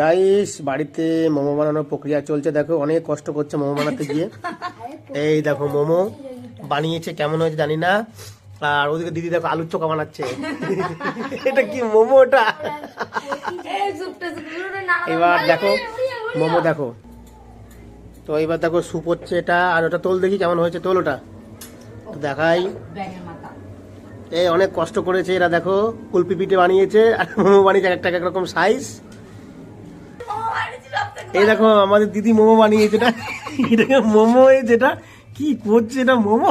Guys বাড়িতে মোমো বানানোর প্রক্রিয়া চলছে। দেখো অনেক কষ্ট করছে মোমো বানাতে গিয়ে। এই দেখো মোমো বানিয়েছে কেমন হয়েছে জানি না। আর ওদিকে দিদি দেখো আলুর চোখা বানাচ্ছে। এটা কি মোমো ওটা? এবার দেখো মোমো দেখো। তো এবার দেখো স্যুপ হচ্ছে এটা। আর ওটা তোল দেখি কেমন হয়েছে। তোল ওটা। তো দেখাই। এই অনেক কষ্ট করেছে এরা দেখো। কুলপি পিঠে বানিয়েছে। আর মোমো বানিয়েছে এক একটা এক রকম সাইজ এই দেখো আমাদের দিদি মোমো বানিয়েছে এটা এটাকে মোমো যেটা কি করছে এটা মোমো?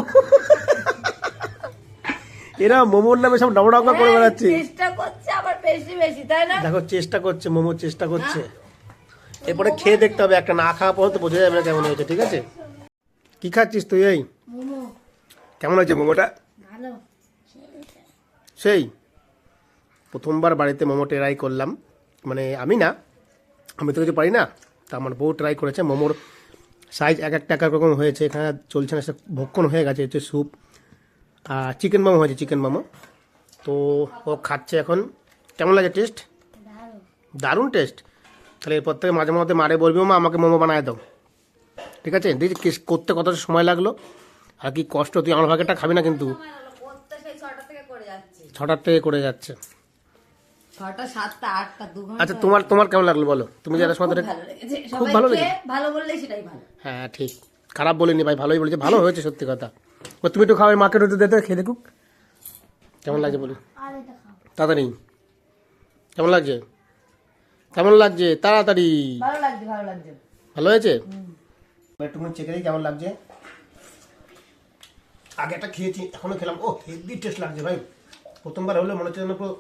এরা মোমোর নামে সব ডাবড়াকা করে বেড়াচ্ছে। চেষ্টা করছে আবার বেশি বেশি তাই না? দেখো চেষ্টা করছে মোমো চেষ্টা করছে। এরপরে খেয়ে দেখতে হবে একটা না খাওয়া পর্যন্ত বোঝা যাবে না কেমন হয়েছে ঠিক আছে? কি খাচ্ছিস তুই এই? কেমন হয়েছে মোমোটা? সেই প্রথমবার বাড়িতে মোমো ট্রাই করলাম। মানে আমি না আমি তো কিছু পারি না তা আমার বউ ট্রাই করেছে মোমোর সাইজ এক একটা এক রকম হয়েছে এখানে চলছে না সে ভক্ষণ হয়ে গেছে হচ্ছে স্যুপ আর চিকেন মোমো হয়েছে চিকেন মোমো। তো ও খাচ্ছে এখন কেমন লাগে টেস্ট দারুণ টেস্ট তাহলে এরপর থেকে মাঝে মধ্যে মারে বলবি মা আমাকে মোমো বানায় দাও। ঠিক আছে? দেখি কিস- করতে কত সময় লাগল? আর কি কষ্ট তুই আমার ভাগেটা খাবি না কিন্তু। ছটার থেকে করে যাচ্ছে। ছটা সাতটা আটটা দু ঘণ্টা আচ্ছা তোমার তোমার কেমন লাগল বলো? তুমি যারা সময় ধরে ভালো লেগেছে। খুব ভালো বললেই সেটাই ভালো। হ্যাঁ ঠিক। খারাপ বলিনি ভাই ভালোই বলেছে। ভালো হয়েছে সত্যি কথা। ও তুমি একটু খাও মাকে রুটি দিতে খেয়ে দেখুক। কেমন লাগছে বলি? তাড়াতাড়ি। কেমন লাগছে? কেমন লাগছে? তাড়াতাড়ি। ভালো লাগছে ভালো লাগছে। ভালো হয়েছে? একটু চেকে দিই কেমন লাগছে? আগে একটা খেয়েছি এখনও খেলাম। ও হেভি টেস্ট লাগছে ভাই। প্রথমবার হলে মনে হচ্ছে যেন পুরো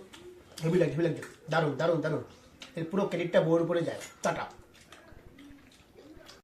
হেভি লাগছে হেভি লাগছে দারুণ দারুণ দারুণ। এর পুরো ক্রেডিটটা বউর উপরে যায়। টাটা।